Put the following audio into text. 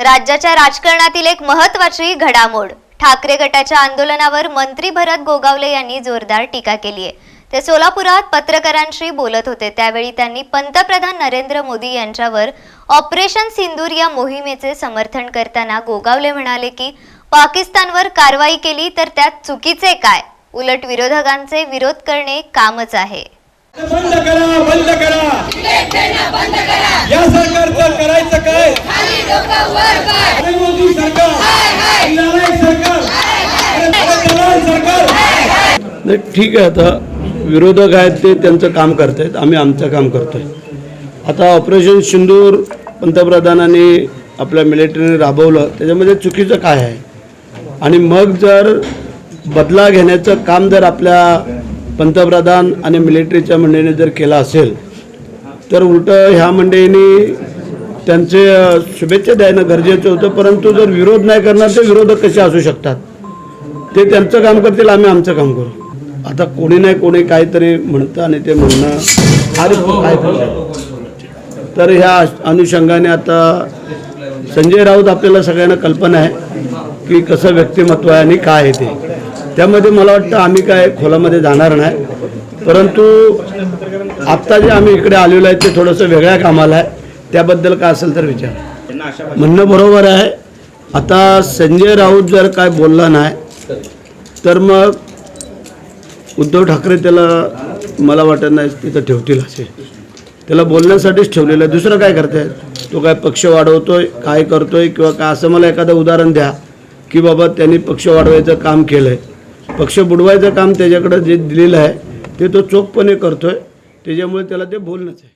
राज्याच्या राजकारणातील एक महत्वाची घडामोड. ठाकरे गटाच्या आंदोलनावर मंत्री भरत गोगावले यांनी जोरदार टीका केली आहे. ते सोलापुरात पत्रकारांशी बोलत होते. त्यावेळी त्यांनी पंतप्रधान नरेंद्र मोदी यांच्यावर ऑपरेशन सिंदूर या मोहिमेचे समर्थन करताना गोगावले म्हणाले की पाकिस्तानवर कारवाई केली तर त्यात चुकीचे काय? उलट विरोधकांचे विरोध करणे कामच आहे. बंद करा बंद करा या सरकारचं करायचं काय अरे मोदी सरकार नाही ठीक आहे आता विरोधक आहेत ते त्यांचं काम करतायत आम्ही आमचं काम करतोय. आता ऑपरेशन सिंदूर पंतप्रधानांनी आपल्या मिलिटरीने राबवलं त्याच्यामध्ये चुकीचं काय आहे? आणि मग जर बदला घेण्याचं काम जर आपल्या पंतप्रधान आणि मिलिटरीच्या मंडळीने जर केलं असेल तर उलटं ह्या मंडळींनी त्यांचे शुभेच्छा द्यायला गरजेचं होतं परंतु जर विरोध नाही करणार तर विरोधक कसे असू शकतात? ते त्यांचं काम करतील आम्ही आमचं काम करू. आता कोणी नाही कोणी काहीतरी म्हणतं आणि ते म्हणणं अरे काय तर ह्या अनुषंगाने आता संजय राऊत आपल्याला सगळ्यांना कल्पना आहे की कसं व्यक्तिमत्व आहे आणि काय आहे ते. त्यामध्ये मला वाटतं आम्ही काय खोलामध्ये जाणार नाही. परंतु आत्ता जे आम्ही इकडे आलेलो आहे ते थोडंसं वेगळ्या कामाला आहे. त्याबद्दल काय असेल तर विचार. म्हणणं बरोबर आहे. आता संजय राऊत जर काय बोलला नाही तर मग उद्धव ठाकरे त्याला मला वाटत नाही तिथं ठेवतील असे. त्याला बोलण्यासाठीच ठेवलेलं आहे. दुसरं काय करतायत तो काय पक्ष वाढवतोय काय करतोय किंवा काय? असं मला एखादं उदाहरण द्या की बाबा त्यांनी पक्ष वाढवायचं काम केलं आहे पक्ष बुडवायचं काम त्याच्याकडं जे दिलेलं आहे ते तो चोखपणे करतोय. त्याच्यामुळे त्याला ते बोलणंच आहे.